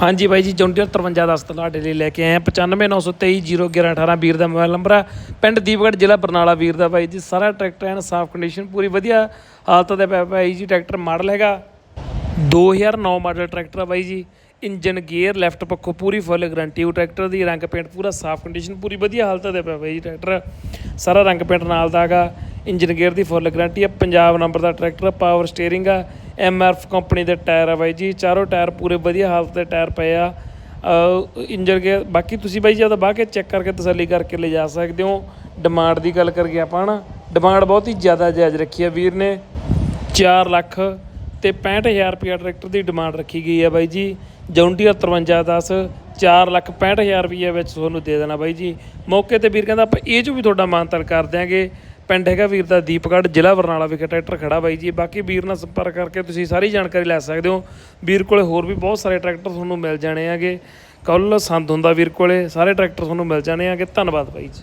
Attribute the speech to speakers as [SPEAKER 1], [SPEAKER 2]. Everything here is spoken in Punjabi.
[SPEAKER 1] ਹਾਂਜੀ ਬਾਈ ਜੀ ਜੌਂਡੀਅਰ 5310 ਤੁਹਾਡੇ ਲਈ ਲੈ ਕੇ ਆਏ ਆ 9593201118 ਵੀਰ ਦਾ ਮੋਬਾਈਲ ਨੰਬਰ ਆ। ਪਿੰਡ ਦੀਪਗੜ੍ਹ ਜ਼ਿਲ੍ਹਾ ਬਰਨਾਲਾ ਵੀਰ ਦਾ ਬਾਈ ਜੀ, ਸਾਰਾ ਟਰੈਕਟਰ ਐਨ ਸਾਫ਼ ਕੰਡੀਸ਼ਨ ਪੂਰੀ ਵਧੀਆ ਹਾਲਤ ਦੇ ਪਿਆ ਬਾਈ ਜੀ, ਟਰੈਕਟਰ ਮਾਡਲ ਹੈਗਾ। 2009 ਮਾਡਲ ਟਰੈਕਟਰ ਆ ਬਾਈ ਜੀ, ਇੰਜਨ ਗੇਅਰ ਲੈਫਟ ਪੱਖੋਂ ਪੂਰੀ ਫੁੱਲ ਗਰੰਟੀ ਉਹ ਟਰੈਕਟਰ ਦੀ, ਰੰਗ ਪੇਂਟ ਪੂਰਾ ਸਾਫ਼ ਕੰਡੀਸ਼ਨ ਪੂਰੀ ਵਧੀਆ ਹਾਲਤ ਦੇ ਪਿਆ ਬਾਈ ਜੀ, ਟਰੈਕਟਰ। ਸਾਰਾ ਰੰਗ ਪੇਂਟ ਨਾਲ ਦਾ ਹੈਗਾ। ਇੰਜਨ ਗੇਅਰ ਦੀ ਫੁੱਲ ਗਾਰੰਟੀ ਆ, ਪੰਜਾਬ ਨੰਬਰ ਦਾ ਟਰੈਕਟਰ ਆ ਪਾਵਰ ਸਟੀਅਰਿੰਗ ਆ ਐਮਆਰਐਫ ਕੰਪਨੀ ਦੇ ਟਾਇਰ ਆ ਬਾਈ ਜੀ, ਚਾਰੋਂ ਟਾਇਰ ਪੂਰੇ ਵਧੀਆ ਹਾਲਤ ਦੇ ਟਾਇਰ ਪਏ ਆ। ਇੰਜਨ ਗੇਅਰ, ਬਾਕੀ ਤੁਸੀਂ ਬਾਈ ਜੀ ਉਹਦਾ ਬਾਹ ਕੇ ਚੈੱਕ ਕਰਕੇ ਤਸੱਲੀ ਕਰਕੇ ਲੈ ਜਾ ਸਕਦੇ ਹੋ। ਡਿਮਾਂਡ ਦੀ ਗੱਲ ਕਰੀਏ ਆਪਾਂ ਨਾ ਡਿਮਾਂਡ ਬਹੁਤ ਹੀ ਜ਼ਿਆਦਾ ਜਾਇਜ਼ ਰੱਖੀ ਆ ਵੀਰ ਨੇ। 4 ਲੱਖ ਤੇ 65000 ਰੁਪਇਆ ਟਰੈਕਟਰ ਦੀ ਡਿਮਾਂਡ ਰੱਖੀ ਗਈ ਹੈ ਬਾਈ ਜੀ। ਜੌਂਡੀਅਰ 5310 4 ਲੱਖ 65000 ਰੁਪਏ ਵਿੱਚ ਤੁਹਾਨੂੰ ਦੇ ਦੇਣਾ ਬਾਈ ਜੀ। ਮੌਕੇ ਤੇ ਵੀਰ ਕਹਿੰਦਾ ਆਪਾਂ ਇਹ ਚੋਂ ਵੀ ਤੁਹਾਡਾ ਮਾਨਤਨ ਕਰ ਦਿਆਂਗੇ। ਪਿੰਡ ਹੈਗਾ ਵੀਰ ਦਾ ਦੀਪਗੜ੍ਹ, ਜ਼ਿਲ੍ਹਾ ਬਰਨਾਲਾ ਵਿਖੇ ਟਰੈਕਟਰ ਖੜਾ ਬਾਈ ਜੀ। ਬਾਕੀ ਵੀਰ ਨਾਲ ਸੰਪਰਕ ਕਰਕੇ ਤੁਸੀਂ ਸਾਰੀ ਜਾਣਕਾਰੀ ਲੈ ਸਕਦੇ ਹੋ। ਵੀਰ ਕੋਲੇ ਹੋਰ ਵੀ ਬਹੁਤ ਸਾਰੇ ਟਰੈਕਟਰ ਤੁਹਾਨੂੰ ਮਿਲ ਜਾਣੇ ਹੈਗੇ। ਕੱਲ ਸੰਦ ਹੁੰਦਾ ਵੀਰ ਕੋਲੇ, ਸਾਰੇ ਟਰੈਕਟਰ ਤੁਹਾਨੂੰ ਮਿਲ ਜਾਣੇ ਹੈਗੇ। ਧੰਨਵਾਦ ਬਾਈ ਜੀ।